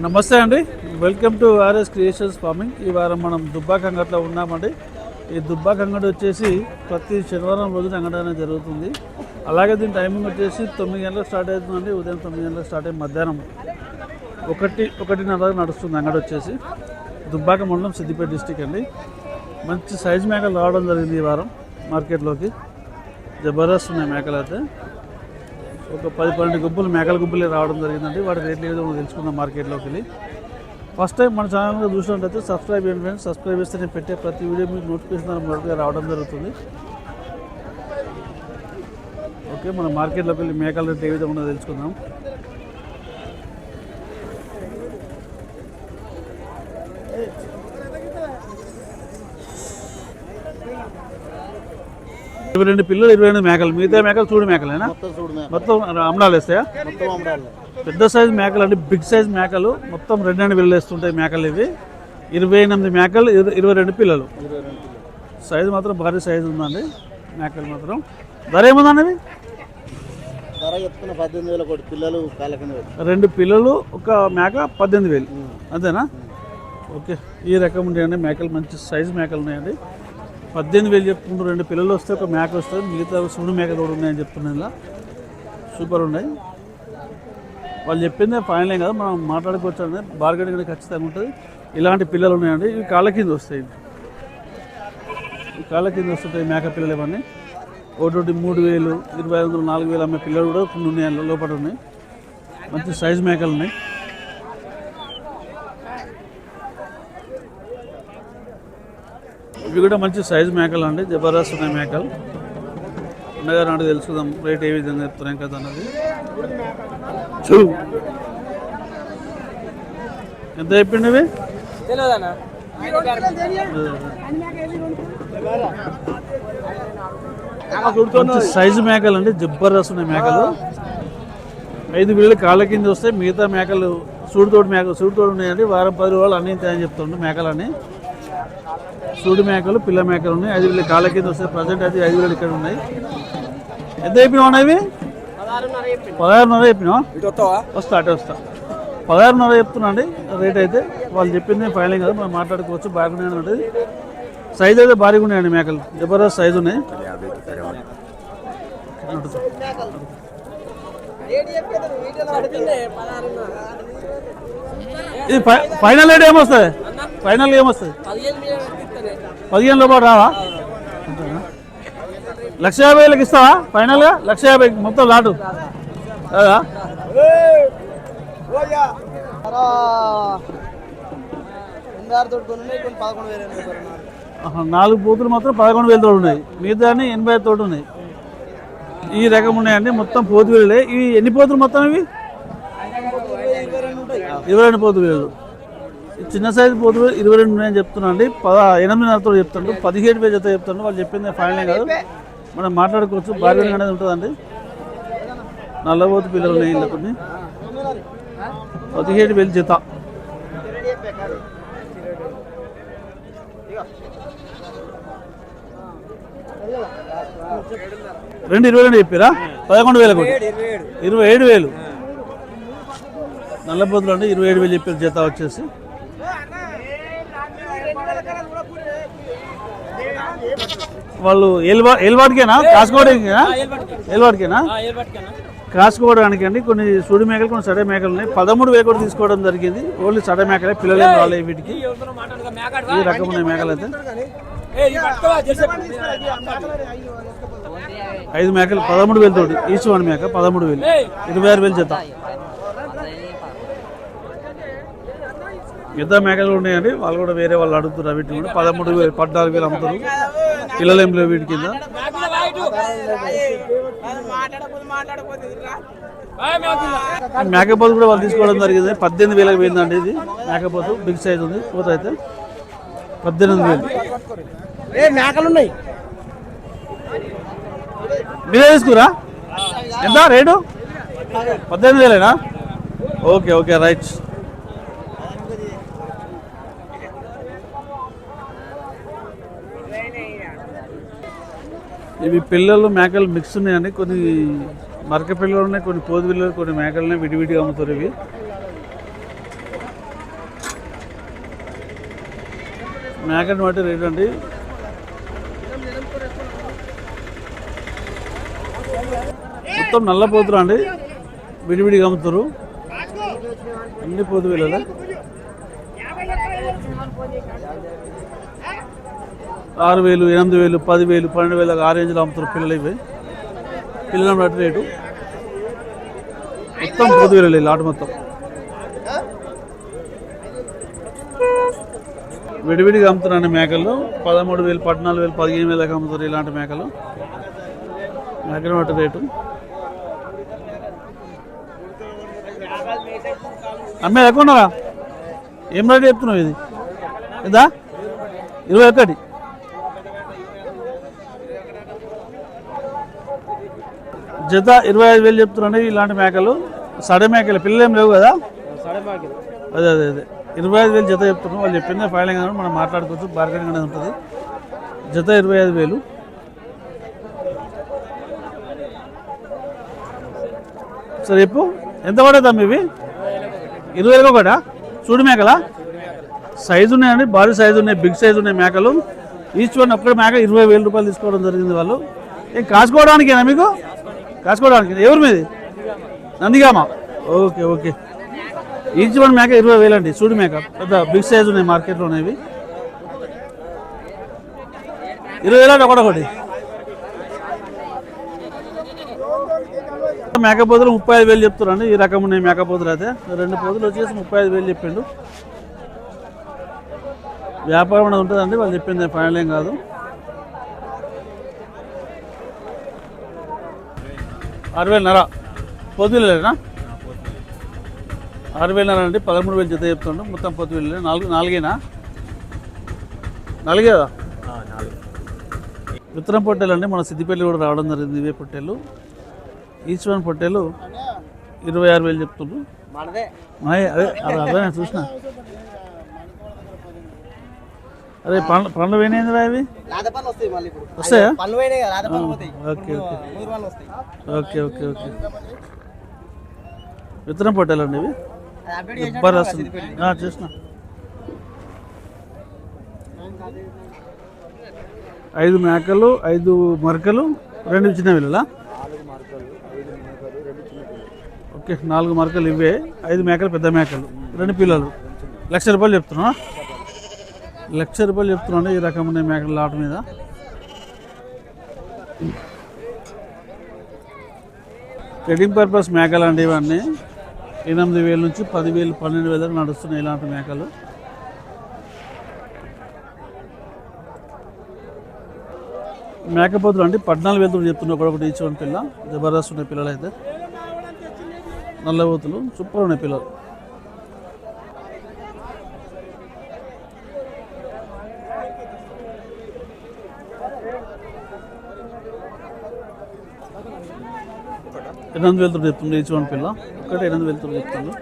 నమస్తే అండి. Welcome to RS creations farming ఈ వారం మనం దుబ్బాక అంగట్లో ఉన్నామండి. ఈ దుబ్బాక అంగడి వచ్చేసి ప్రతి శనివారం రోజున అంగడి అనేది జరుగుతుంది. అలాగే దీని టైమింగ్ వచ్చేసి తొమ్మిది గంటలకు స్టార్ట్ అవుతుందండి. ఉదయం తొమ్మిది గంటలకు స్టార్ట్ అయ్యి మధ్యాహ్నం ఒకటి ఒకటిన్నర నడుస్తుంది అంగడి వచ్చేసి. దుబ్బాక మండలం సిద్దిపేట డిస్టిక్ అండి. మంచి సైజ్ మేకలు రావడం జరిగింది ఈ వారం మార్కెట్లోకి. జబర్దస్త్ ఉన్నాయి మేకలు అయితే ఒక పది పన్నెండు గుబ్బులు మేకల గుబ్బులే రావడం జరిగిందండి. వాటి రేట్లు ఏదో తెలుసుకుందాం మార్కెట్లోకి వెళ్ళి. ఫస్ట్ టైం మన ఛానల్గా చూసినట్టయితే సబ్స్క్రైబ్ చేయండి ఫ్రెండ్స్ సబ్స్క్రైబ్ చేస్తే నేను పెట్టే ప్రతి వీడియో మీకు నోటిఫికేషన్ మొదటిగా రావడం జరుగుతుంది. ఓకే మనం మార్కెట్లోకి వెళ్ళి మేకల రేట్లు ఏ విధంగా ఉందో తెలుసుకుందాం. ఇరవై రెండు పిల్లలు ఇరవై రెండు మేకలు. మిగతా మేకలు చూడు మేకలేనా? మొత్తం అమలాలు వేస్తాయా? అమ్మడాలి పెద్ద సైజు మేకలు అంటే బిగ్ సైజ్ మేకలు. మొత్తం రెండు రెండు వెళ్ళేస్తుంటాయి మేకలు ఇవి. ఇరవై ఎనిమిది మేకలు ఇర- ఇరవై రెండు పిల్లలు. సైజు మాత్రం భారీ సైజు ఉందండి. మేకలు మాత్రం. ధర ఏముందండి ఇవి? ధర చెప్తున్న పద్దెనిమిది వేల కోటి పిల్లలు రెండు పిల్లలు ఒక మేక పద్దెనిమిది వేలు. అంతేనా? ఓకే. ఈ రకం ఉంటాయండి మేకలు. మంచి సైజు మేకలు ఉన్నాయండి. పద్దెనిమిది వేలు చెప్పుకుంటూ రెండు పిల్లలు వస్తే ఒక మేక వస్తుంది మిగతా సూడు మేక కూడా ఉన్నాయని చెప్తున్నాను ఇలా సూపర్ ఉన్నాయి. వాళ్ళు చెప్పిందే ఫైనల్ కదా. మనం మాట్లాడుకోవచ్చు అండి బార్గెనింగ్ అనేది ఖచ్చితంగా ఉంటుంది. ఇలాంటి పిల్లలు ఉన్నాయండి ఇవి కాళ్ళ కింద వస్తాయి. ఈ కాళ్ళ కింద వస్తుంటాయి మేక పిల్లలు ఇవన్నీ. ఒకటి మూడు వేలు ఇరవై ఐదు వందలు నాలుగు వేలు అమ్మే పిల్లలు కూడా కొన్ని ఉన్నాయి. లోపల ఉన్నాయి. మంచి సైజ్ మేకలు ఉన్నాయి. ఇవి కూడా మంచి సైజ్ మేకలు అండి. జబర్దస్త్ ఉన్నాయి మేకలు. ఉండగా నాడు తెలుసుకుందాం రేట్ ఏ విధంగా చెప్తున్నాం కదా అన్నది. చూ. ఎంత చెప్పిండి ఇవి సైజు మేకలు అండి. జబర్దస్త్ ఉన్నాయి మేకలు. ఐదు వేలు కాళ్ళ కింద వస్తే మిగతా మేకలు సూడుతోడు మేకలు సూడుతోడు ఉన్నాయండి. వారం పది రోజులు అన్ని ఇంతాయని చెప్తుండే మేకలని సూడు మేకలు పిల్ల మేకలు ఉన్నాయి. ఐదు వేలు కాళ్ళ కింద వస్తే ప్రజెంట్ అయితే ఐదు వేలు ఇక్కడ ఉన్నాయి. ఎంత అన్న ఇవి? పదహారున్నర చెప్పినావా? వస్తా అటే వస్తా. పదహారున్నర చెప్తున్నా అండి. రేట్ అయితే వాళ్ళు చెప్పింది ఫైనల్ కదా మనం మాట్లాడుకోవచ్చు. బాగున్నాయి ఉంటుంది. సైజ్ అయితే భారీగా ఉన్నాయండి మేకలు. జబర్దస్త్ సైజు ఉన్నాయి. ఇది ఫైనల్ రేట్ ఏమొస్తుంది? ఫైనల్ ఏమొస్తుంది? పదిహేను రూపాయలు రావా? లక్ష యాభై వేలకు ఇస్తావా? ఫైనల్గా లక్ష యాభై మొత్తం దాటు. నాలుగు పోతులు మాత్రం పదకొండు వేల తోడు ఉన్నాయి. మిగతాన్ని ఎనభై ఐదు తోడు ఉన్నాయి. ఈ రకం ఉన్నాయండి. మొత్తం పోతు వేలు ఇవి ఎన్ని పోతులు మొత్తం ఇవి? ఇరవై రెండు పోతు వేలు చిన్న సైజు పోతు ఇరవై రెండు నేను చెప్తున్నా అండి. పద ఎనిమిదిన్నరతో చెప్తాడు. పదిహేడు వేలు జత చెప్తాడు. వాళ్ళు చెప్పింది ఫైనల్ కాదు. మనం మాట్లాడుకోవచ్చు. బార్గెనింగ్ అనేది ఉంటుందండి. నల్లబోతు పిల్లలు ఉన్నాయి ఇళ్ళ కొన్ని. పదిహేడు వేలు జత. రెండు ఇరవై రెండు చెప్పారా? పదకొండు వేల కోటి ఇరవై ఏడు వేలు. నల్లబోతులు అంటే ఇరవై ఏడు వేలు చెప్పారు జత వచ్చేసి. వాళ్ళు ఎల్వాడికేనా కాసుకోవడానికేనా? ఎల్వాడికేనా కాసుకోవడానికి అండి కొన్ని సుడి మేకలు కొన్ని సడే మేకలు ఉన్నాయి పదమూడు వేలు కూడా తీసుకోవడం జరిగింది. ఓన్లీ సడే మేకలే పిల్లలు ఏం రాలేదు వీటికి. ఈ రకం ఉన్నాయి మేకలు అయితే. ఐదు మేకలు పదమూడు వేలు తోటి ఈచ్ వన్ మేక పదమూడు వేలు. ఇరవై ఆరు వేలు జత. మిగతా మేకలు ఉన్నాయండి వాళ్ళు కూడా వేరే వాళ్ళు అడుగుతున్నారు. వీటిని కూడా పదమూడు వేలు పద్నాలుగు వేలు అమ్ముతారు. పిల్లలు ఏం లేవు వీటి కింద. మేకపోతు కూడా వాళ్ళు తీసుకోవడం జరిగింది. పద్దెనిమిది వేలకు పోయిందండి ఇది. మేకపోతు బిగ్ సైజ్ ఉంది. పూత అయితే పద్దెనిమిది వేలు. మేకలు ఉన్నాయి? మీరే తీసుకురా. ఎంత రేటు? పద్దెనిమిది వేలేనా? Okay okay right. ఇవి పిల్లలు మేకలు మిక్స్ ఉన్నాయని కొన్ని మరక పిల్లలు ఉన్నాయి కొన్ని పోదు పిల్లలు కొన్ని మేకలనే విడివిడిగా అమ్ముతారు ఇవి. మేకని బట్టి రేట్ అండి. మొత్తం నల్ల పోతురు అండి. విడివిడిగా అమ్ముతారు. అన్ని పోదు పిల్లలే. ఆరు వేలు ఎనిమిది వేలు పది వేలు పన్నెండు వేలకు ఆ రేంజ్లో అమ్ముతారు పిల్లలు ఇవి. పిల్లల అటు రేటు. మొత్తం పోతు వీళ్ళు లాట్ మొత్తం. విడివిడిగా అమ్ముతున్నాను మేకలు పదమూడు వేలు పద్నాలుగు వేలు పదిహేను వేలకు అమ్ముతారు ఇలాంటి మేకలు. మేకల బట్టి రేటు. అమ్మే లేకుండా ఏం రేటు చెప్తున్నావు ఇది? ఇదా? ఇరవై ఒకటి. జత ఇరవై ఐదు వేలు చెప్తున్నాండి ఇలాంటి మేకలు. సడే మేకలు పిల్లలు ఏం లేవు కదా? అదే అదే అదే. ఇరవై ఐదు వేలు జత చెప్తున్నాం వాళ్ళు చెప్పిందే ఫైనల్ కానీ మనం మాట్లాడుకోవచ్చు. బార్గెనింగ్ అనేది ఉంటుంది. జత ఇరవై ఐదు వేలు. సరే చెప్పు. ఎంత పడేద్దాం ఇవి? ఇరవై వేలకు ఒకటా? చూడు మేకలా. సైజు ఉన్నాయండి. భారీ సైజు ఉన్నాయి. బిగ్ సైజు ఉన్నాయి మేకలు. ఈచ్ వన్ ఒక్కడ మేక ఇరవై వేల రూపాయలు తీసుకోవడం జరిగింది వాళ్ళు. ఏం కాసుకోవడానికేనా మీకు? కాసుకోవడానికి ఎవరు మీది? Nandigama. Okay okay. Each one మేక ఇరవై వేలు అండి. చూడు మేక. పెద్ద బిగ్ సైజ్ ఉన్నాయి మార్కెట్లో ఉన్నవి ఇరవై వేలు ఒకటొకటి మేకపోతులు ముప్పై ఐదు వేలు చెప్తున్నారండి. ఈ రకం ఉన్నాయి మేకపోతులు అయితే. రెండు పోతులు వచ్చేసి ముప్పై ఐదు వేలు చెప్పిండు. వ్యాపారం అనేది ఉంటుందండి. వాళ్ళు చెప్పింది ఫైనల్ ఏం కాదు. ఆరు వేలున్నర పొద్దులేనా ఆరు వేలున్నర అండి పదమూడు వేలు జత చెప్తుండు. మొత్తం పొద్దు వేలు నాలుగు నాలుగేనా నాలుగేదా విత్తనం పొట్టేలు అండి మన సిద్దిపల్లి కూడా రావడం జరిగింది ఇవే పొట్టేలు. ఈచ్ వన్ పొట్టేలు ఇరవై ఆరు వేలు చెప్తుండ్రు. అదే అదే అదే చూసిన? అదే పండ్లు పండ్లు పోయినాయిందిరా లాద పనులు వస్తాయి okay okay. Okay okay okay. విత్తనం పొట్టేలు అండి ఇవి? బాగా వస్తుంది ఆ, చూసిన. ఐదు మేకలు ఐదు మరకలు రెండు చిన్న పిల్లలా? నాలుగు మార్కలు ఐదు మార్కలు రెండు చిన్న పిల్లలు. ఓకే నాలుగు మరకలు ఇవే. ఐదు మేకలు పెద్ద మేకలు. రెండు పిల్లలు. లక్ష రూపాయలు చెప్తున్నా లక్ష రూపాయలు చెప్తున్నాను ఈ రకమైన మేకల లాట్ మీద. ట్రేడింగ్ పర్పస్ మేకలు అండి ఇవన్నీ. ఎనిమిది వేల నుంచి పదివేలు పన్నెండు వేల దాకా నడుస్తున్నాయి ఇలాంటి మేకలు. మేకపోతులు అండి పద్నాలుగు వేలతో చెప్తున్నా ఒకటి ఈచ్ వన్ పిల్ల. జబర్దస్త్ ఉన్న పిల్లలు అయితే నల్లబోతులు సూపర్ ఉన్నాయి పిల్లలు. ఎనిమిది వేలతో చెప్తుంది ఈచ్ వన్ పిల్ల. ఒకటి ఎనిమిది వేలతో చెప్తుంది